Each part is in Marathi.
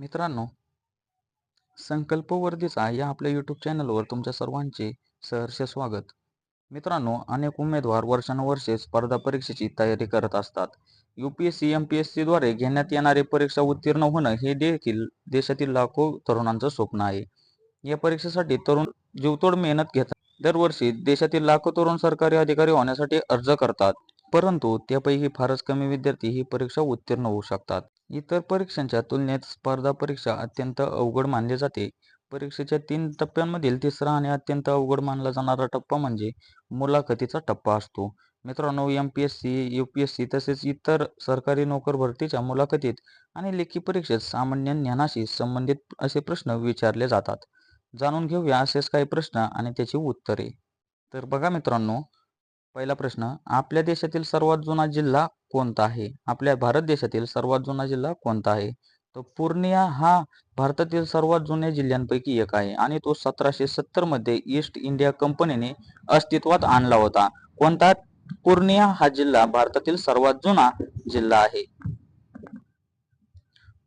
मित्रांनो संकल्प वर्धेचा या आपल्या यूट्यूब चॅनलवर तुमच्या सर्वांचे सहर्ष स्वागत. मित्रांनो अनेक उमेदवार वर्षानुवर्षे स्पर्धा परीक्षेची तयारी करत असतात. U P S C M P S सीद्वारे घेण्यात येणारी परीक्षा उत्तीर्ण होणं हे देखील देशातील लाखो तरुणांचं स्वप्न आहे. या परीक्षेसाठी तरुण जीवतोड मेहनत घेतात. दरवर्षी देशातील लाखो तरुण सरकारी अधिकारी होण्यासाठी अर्ज करतात. परंतु त्यापैकी फारच कमी विद्यार्थी ही परीक्षा उत्तीर्ण होऊ शकतात. इतर परीक्षांच्या तुलनेत स्पर्धा परीक्षा अत्यंत अवघड मानली जाते. परीक्षेच्या तीन टप्प्यांमधील तिसरा आणि अत्यंत अवघड मानला जाणारा टप्पा म्हणजे मुलाखतीचा टप्पा असतो. मित्रांनो M P S C U P S C तसेच इतर सरकारी नोकर भरतीच्या मुलाखतीत आणि लेखी परीक्षेत सामान्य ज्ञानाशी संबंधित असे प्रश्न विचारले जातात. जाणून घेऊया असेच काही प्रश्न आणि त्याची उत्तरे. तर बघा मित्रांनो पहिला प्रश्न आपल्या देशातील सर्वात जुना जिल्हा कोणता आहे? आपल्या भारत देशातील सर्वात जुना जिल्हा कोणता आहे? तर पूर्णिया हा भारतातील सर्वात जुन्या जिल्ह्यांपैकी एक आहे आणि तो सतराशे सत्तरमध्ये ईस्ट इंडिया कंपनीने अस्तित्वात आणला होता. कोणता? पूर्णिया हा जिल्हा भारतातील सर्वात जुना जिल्हा आहे.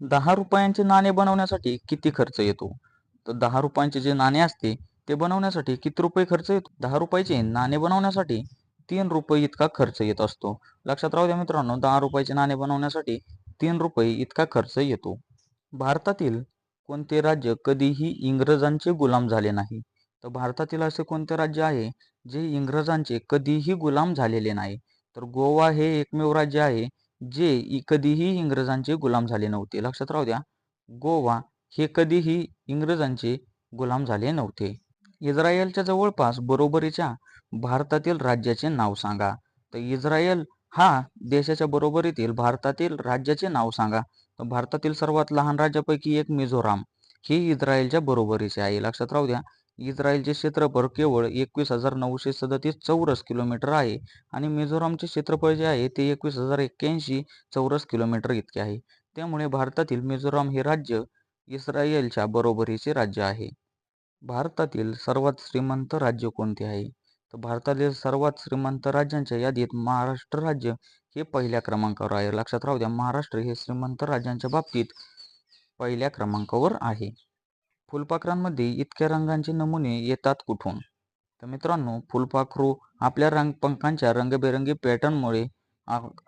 दहा रुपयांचे नाणे बनवण्यासाठी किती खर्च येतो? तर दहा रुपयांचे जे नाणे असते ते बनवण्यासाठी किती रुपये खर्च येतो? दहा रुपयाचे नाणे बनवण्यासाठी तीन रुपये इतका खर्च येत असतो. लक्षात राहू द्या मित्रांनो दहा रुपयाचे नाणे बनवण्यासाठी तीन रुपये इतका खर्च येतो. भारतातील कोणते राज्य कधीही इंग्रजांचे गुलाम झाले नाही? तर भारतातील असे कोणते राज्य आहे जे इंग्रजांचे कधीही गुलाम झालेले नाही? तर गोवा हे एकमेव राज्य आहे जे कधीही इंग्रजांचे गुलाम झाले नव्हते. लक्षात राहू द्या गोवा हे कधीही इंग्रजांचे गुलाम झाले नव्हते. इस्रायलच्या जवळपास बरोबरीच्या भारतातील राज्याचे नाव सांगा. तर इस्रायल हा देशाच्या बरोबरीतील भारतातील राज्याचे नाव सांगा. तर भारतातील सर्वात लहान राज्यापैकी एक मिझोराम. हे इस्रायलच्या बरोबरीचे आहे. लक्षात राहू द्या इस्रायलचे क्षेत्रफळ केवळ एकवीस हजार नऊशे सदतीस चौरस किलोमीटर आहे आणि मिझोरामचे क्षेत्रफळ जे आहे ते एकवीस हजार एक्क्याऐंशी चौरस किलोमीटर इतके आहे. त्यामुळे भारतातील मिझोराम हे राज्य इस्रायलच्या बरोबरीचे राज्य आहे. भारतातील सर्वात श्रीमंत राज्य कोणते आहे? तर भारतातील सर्वात श्रीमंत राज्यांच्या यादीत महाराष्ट्र राज्य हे पहिल्या क्रमांकावर आहे. लक्षात राहू द्या महाराष्ट्र हे श्रीमंत राज्यांच्या बाबतीत पहिल्या क्रमांकावर आहे. फुलपाखरांमध्ये इतक्या रंगांचे नमुने येतात कुठून? तर मित्रांनो फुलपाखरू आपल्या रंग पंखांच्या रंगबेरंगी पॅटर्नमुळे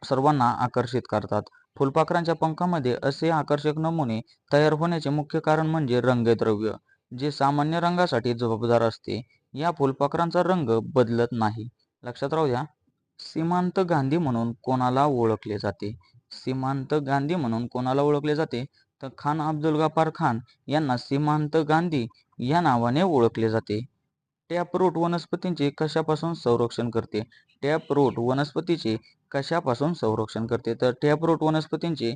सर्वांना आकर्षित करतात. फुलपाखरांच्या पंखामध्ये असे आकर्षक नमुने तयार होण्याचे मुख्य कारण म्हणजे रंगद्रव्य. जे सामान्य रंगासाठी जबाबदार असते या फुलपाखरांचा रंग बदलत नाही. लक्षात राहू द्या सीमांत गांधी म्हणून कोणाला ओळखले जाते? सीमांत गांधी म्हणून कोणाला ओळखले जाते? तर खान अब्दुल गफार खान यांना सीमांत गांधी या नावाने ओळखले जाते. टॅपरूट वनस्पतींचे कशापासून संरक्षण करते? टॅपरूट वनस्पतीचे कशापासून संरक्षण करते? तर टॅपरूट वनस्पतींचे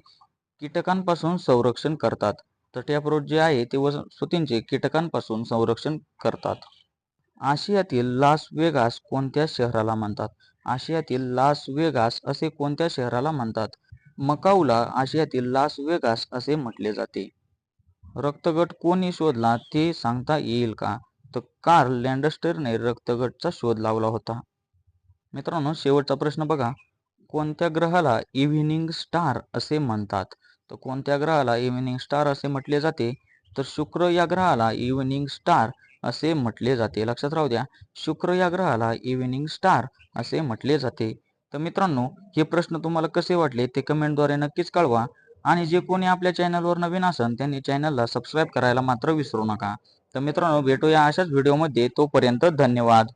कीटकांपासून संरक्षण करतात. तर टॅपरूट जे आहे ते वनस्पतींचे कीटकांपासून संरक्षण करतात. आशियातील लास वेगास कोणत्या शहराला म्हणतात? आशियातील लास वेगास असे कोणत्या शहराला म्हणतात? मकाऊला आशियातील लास वेगास असे म्हटले जाते. रक्तगट कोणी शोधला ते सांगता येईल का? तर कार्ल लँडस्टरने रक्तगटचा शोध लावला होता. मित्रांनो शेवटचा प्रश्न बघा. कोणत्या ग्रहाला इव्हिनिंग स्टार असे म्हणतात? तर कोणत्या ग्रहाला इव्हिनिंग स्टार असे म्हटले जाते? तर शुक्र या ग्रहाला इव्हिनिंग स्टार असे म्हटले जाते. लक्षात राहू द्या शुक्र या ग्रहाला इव्हिनिंग स्टार असे म्हटले जाते. तर मित्रांनो हे प्रश्न तुम्हाला कसे वाटले ते कमेंटद्वारे नक्कीच कळवा आणि जे कोणी आपल्या चॅनलवर नवीन असन त्यांनी चॅनलला सबस्क्राईब करायला मात्र विसरू नका. तर मित्रांनो भेटूया अशाच व्हिडिओमध्ये तोपर्यंत धन्यवाद.